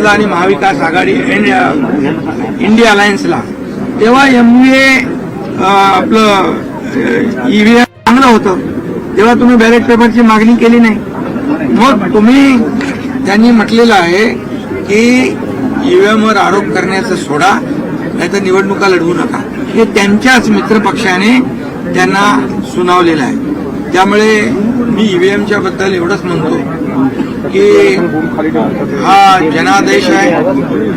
काँग्रेसला आणि महाविकास आघाडी India India अलायन्सला. तेव्हा एमबीए आपलं ईव्हीएम चांगलं होतं. तेव्हा तुम्ही बॅलेट पेपरची मागणी केली नाही. मग तुम्ही त्यांनी म्हटलेलं आहे की ईव्हीएमवर आरोप करण्याचं सोडा नाहीतर निवडणुका लढवू नका. हे त्यांच्याच मित्रपक्षाने त्यांना सुनावलेलं आहे. त्यामुळे मी ईव्हीएमच्या बद्दल एवढंच म्हणतो. की हा जनादेश आहे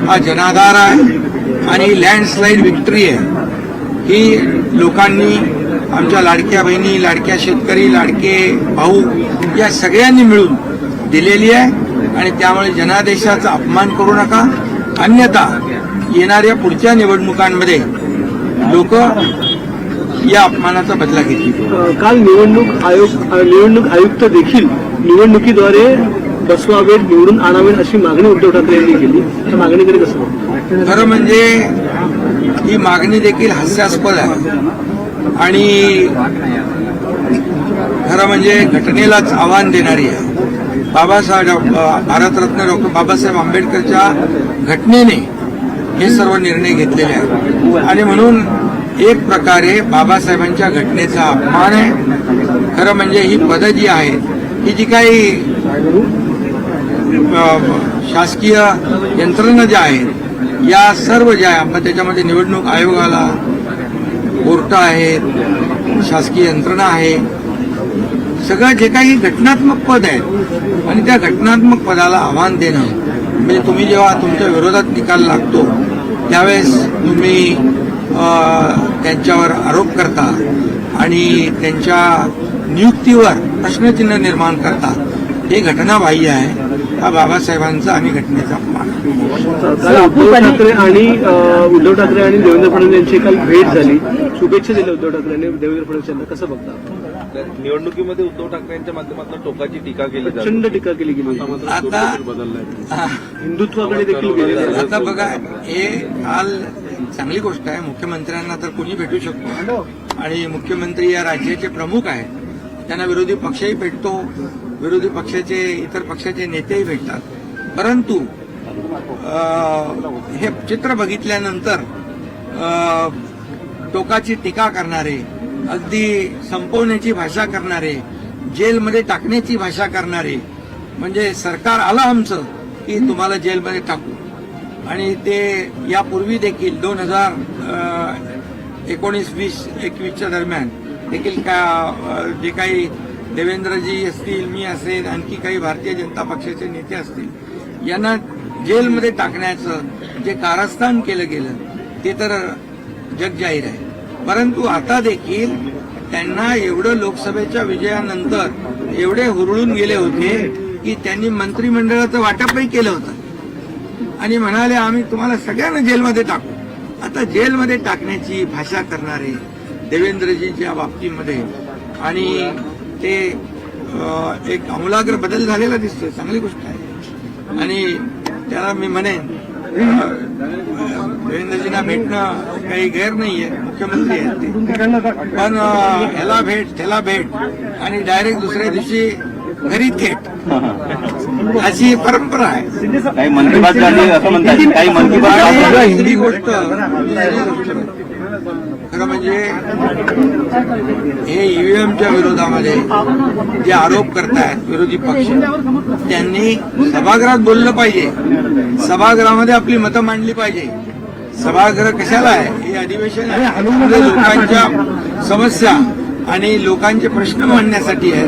हा जनाधार आहे आणि लँडस्लाईड विक्ट्री आहे. ही लोकांनी आमच्या लाडक्या बहिणी लाडक्या शेतकरी लाडके भाऊ या सगळ्यांनी मिळून दिलेली आहे आणि त्यामुळे जनादेशाचा अपमान करू नका. अन्यथा येणाऱ्या पुढच्या निवडणुकांमध्ये लोक या अपमानाचा बदला घेतील. काल निवडणूक आयोग निवडणूक आयुक्त देखील निवडणुकीद्वारे बसवावेत निवडून आणावेत अशी मागणी उद्धव ठाकरे यांनी केली. त्या मागणीकडे कसं खरं म्हणजे ही मागणी देखील हास्यास्पद आहे. आणि खरं म्हणजे घटनेलाच आव्हान देणारी आहे. बाबासाहेब डॉक्टर भारतरत्न डॉक्टर बाबासाहेब आंबेडकरच्या घटनेने हे सर्व निर्णय घेतलेले आहेत. आणि म्हणून एक प्रकारे बाबासाहेबांच्या घटनेचा अपमान आहे. खरं म्हणजे ही पदं जी आहेत ही जी काही शासकीय यंत्रणा ज्या आहेत या सर्व ज्या आहे मग त्याच्यामध्ये निवडणूक आयोगाला कोर्ट आहेत शासकीय यंत्रणा आहे सगळं जे काही घटनात्मक पद आहेत आणि त्या घटनात्मक पदाला आव्हान देणं म्हणजे तुम्ही जेव्हा तुमच्या विरोधात निकाल लागतो त्यावेळेस तुम्ही त्यांच्यावर आरोप करता आणि त्यांच्या नियुक्तीवर प्रश्नचिन्ह निर्माण करता. हे घटनाबाह्य आहे. हा बाबासाहेबांचा आणि घटनेचा. काल उद्धव ठाकरे आणि उद्धव ठाकरे आणि देवेंद्र फडणवीस यांची काल भेट झाली. शुभेच्छा दिल्या उद्धव ठाकरे यांनी देवेंद्र फडणवीस यांना. कसं बघता निवडणुकीमध्ये उद्धव ठाकरे यांच्या माध्यमातून टोकाची टीका केली प्रचंड टीका केली गेली. आता. हिंदुत्वाकडे देखील आहे. आता बघा हे काल चांगली गोष्ट आहे. मुख्यमंत्र्यांना तर कोणी भेटू शकतो. आणि मुख्यमंत्री या राज्याचे प्रमुख आहेत. त्यांना विरोधी पक्षही भेटतो. विरोधी पक्षाचे इतर पक्षाचे नेतेही भेटतात. परंतु हे चित्र बघितल्यानंतर टोकाची टीका करणारे अगदी संपवण्याची भाषा करणारे जेलमध्ये टाकण्याची भाषा करणारे म्हणजे सरकार आलं आमचं की तुम्हाला जेलमध्ये टाकू. आणि ते यापूर्वी देखील दोन हजार एकोणीस वीस एकवीसच्या दरम्यान देखील का जे काही देवेंद्रजी असतील मी असेल आणखी काही भारतीय जनता पक्षाचे नेते असतील यांना जेलमध्ये टाकण्याचं जे कारस्थान केलं गेलं ते तर जगजाहीर आहे. परंतु आता देखील त्यांना एवढं लोकसभेच्या विजयानंतर एवढे हुरळून गेले होते की त्यांनी मंत्रिमंडळाचं वाटपही केलं होतं. आणि म्हणाले आम्ही तुम्हाला सगळ्यांना जेलमध्ये टाकू. आता जेलमध्ये टाकण्याची भाषा करणारे देवेंद्रजींच्या बाबतीमध्ये आणि ते एक आमूलाग्र बदल झालेला दिसतोय. चांगली गोष्ट आहे. आणि त्याला मी म्हणेन देवेंद्रजींना भेटणं काही गैर नाहीये मुख्यमंत्री आहेत ते. पण ह्याला भेट त्याला भेट. आणि डायरेक्ट दुसऱ्या दिवशी घरी थेट अशी परंपरा आहे. काही मन की बात झाली असं म्हणतात. काही मन की बात दुसरी गोष्ट. खरं म्हणजे हे ईव्हीएमच्या विरोधामध्ये जे आरोप करतायत विरोधी पक्ष त्यांनी सभागृहात बोललं पाहिजे. सभागृहामध्ये आपली मतं मांडली पाहिजे. सभागृह कशाला आहे? हे अधिवेशन आहे. लोकांच्या समस्या आणि लोकांचे प्रश्न मांडण्यासाठी आहे.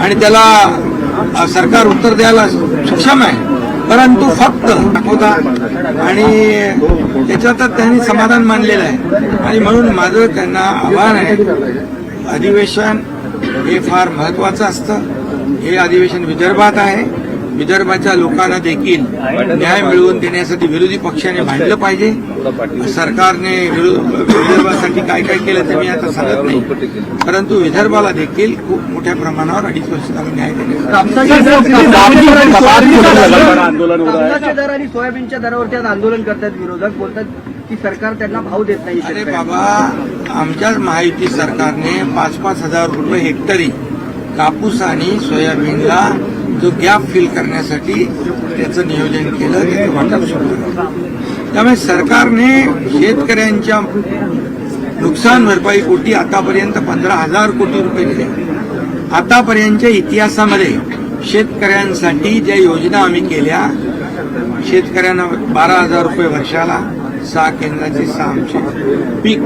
आणि त्याला सरकार उत्तर द्यायला सक्षम आहे. परंतु फक्त होता. आणि त्याच्यातच त्यांनी समाधान मानलेलं आहे. आणि म्हणून माझं त्यांना आव्हान आहे अधिवेशन हे फार महत्वाचं असतं. हे अधिवेशन विदर्भात आहे. विदर्भाच्या लोकांना देखील न्याय मिळवून देण्यासाठी विरोधी पक्षाने भांडलं पाहिजे. सरकारने विदर्भासाठी काय काय केलं ते मी आता सांगत नाही. परंतु विदर्भाला देखील खूप मोठ्या प्रमाणावर अडीच वर्षाला न्याय आणि सोयाबीनच्या दरावरती आज आंदोलन करतात विरोधक. बोलतात की सरकार त्यांना भाव देत नाही अरे. बाबा आमच्याच महायुती सरकारने पाच पाच हजार रुपये हेक्टरी कापूस आणि सोयाबीनला जो गॅप फिल करण्यासाठी त्याचं नियोजन केलं त्याचं वाटप सुरू केलं त्यामुळे सरकारने शेतकऱ्यांच्या नुकसान भरपाई कोटी आतापर्यंत पंधरा हजार कोटी रुपये दिले. आतापर्यंतच्या इतिहासामध्ये शेतकऱ्यांसाठी ज्या योजना आम्ही केल्या शेतकऱ्यांना बारा हजार रुपये वर्षाला सहा केंद्राचे सहा आमचे पीक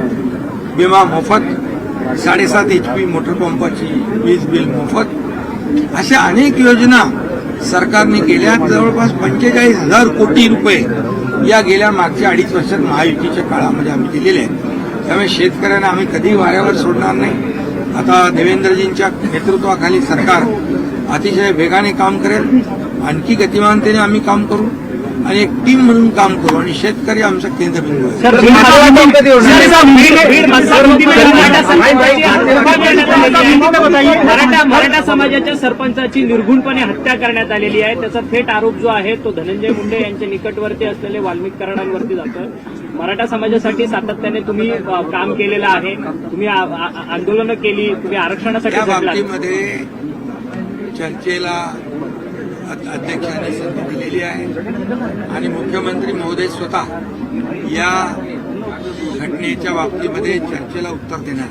विमा मोफत साडेसात एच पी मोटर पंपाची वीज बिल मोफत अशा अनेक योजना सरकारने केल्या. जवळपास पंचेचाळीस हजार कोटी रुपये या गेल्या मागच्या अडीच वर्षात महायुतीच्या काळामध्ये आम्ही दिलेले आहेत. त्यामुळे शेतकऱ्यांना आम्ही कधी वाऱ्यावर सोडणार नाही. आता देवेंद्रजींच्या नेतृत्वाखाली सरकार अतिशय वेगाने काम करेल. आणखी गतिमानतेने आम्ही काम करू. आणि एक टीम म्हणून काम करू आणि शेतकरी आमचा केंद्रबिंदू आहे. मराठा मराठा समाजाच्या सरपंचाची निर्घुणपणे हत्या करण्यात आलेली आहे. त्याचा थेट आरोप जो आहे तो धनंजय मुंडे यांच्या निकटवर्ती असलेले वाल्मिक कराडांवरती जातोय. मराठा समाजासाठी सातत्याने तुम्ही काम केलेलं आहे. तुम्ही आंदोलनं केली तुम्ही आरक्षणासाठी. बाबतीमध्ये चर्चेला अध्यक्षांनी संधी दिलेली आहे आणि मुख्यमंत्री महोदय स्वतः या घटनेच्या बाबतीमध्ये चर्चेला उत्तर देणार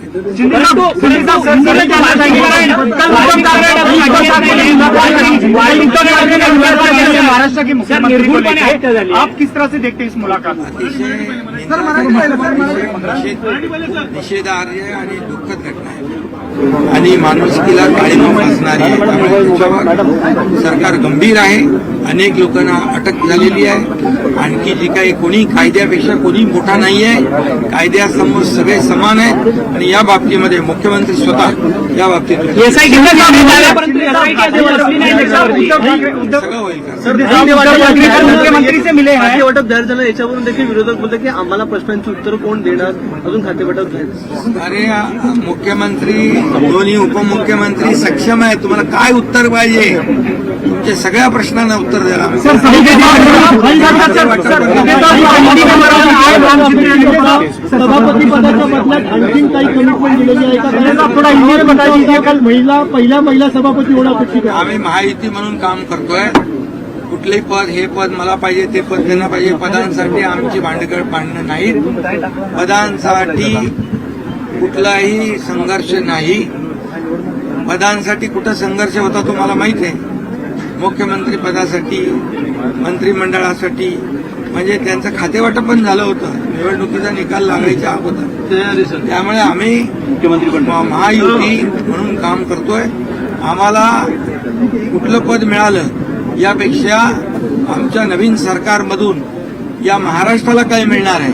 महाराष्ट्र के आहे. आप किस तरह से देखते हैं इस मुलाकात को? अतिशय निषेध- निषेधार्ह आणि दुःखद घटना आहे. आणि माणुसकीला काळीमा असणारी आहे. त्यामुळे सरकार गंभीर आहे. अनेक लोकांना अटक झालेली आहे. आणखी जी काही कोणी कायद्यापेक्षा कोणी मोठा नाही आहे कायद्यासमोर सगळे समान आहेत. आणि या बाबतीमध्ये मुख्यमंत्री स्वतः या बाबतीत सगळं होईल का? मुख्यमंत्री से मिले हैं. याच्यावरून देखील विरोधक बोलतात की आम्हाला प्रश्नांची उत्तरं कोण देणार? अजून खातेवाटप जाहीर अरे मुख्यमंत्री दोन्ही उपमुख्यमंत्री सक्षम आहे तुम्हाला काय उत्तर पाहिजे? तुमच्या सगळ्या प्रश्नांना उत्तर द्यायला सभापती पदाच्या बदल्यात आणखीन काही कमिटमेंट दिलेली आहे का? महिला पहिला महिला सभापती होणं अपेक्षित आहे आम्ही महायुती म्हणून काम करतोय. कुठलंही पद हे पद मला पाहिजे ते पद त्यांना पाहिजे. पदांसाठी आमची भांडगड भांडणं नाहीत. पदांसाठी कुठलाही संघर्ष नाही. पदांसाठी कुठं संघर्ष होता तो मला माहीत आहे. मुख्यमंत्री पदासाठी मंत्रिमंडळासाठी म्हणजे त्यांचं खातेवाटप पण झालं होतं. निवडणुकीचा निकाल लागायच्या अगोदर. त्यामुळे आम्ही महायुती म्हणून काम करतोय. आम्हाला कुठलं पद मिळालं यापेक्षा आमच्या नवीन सरकारमधून या महाराष्ट्राला काय मिळणार आहे?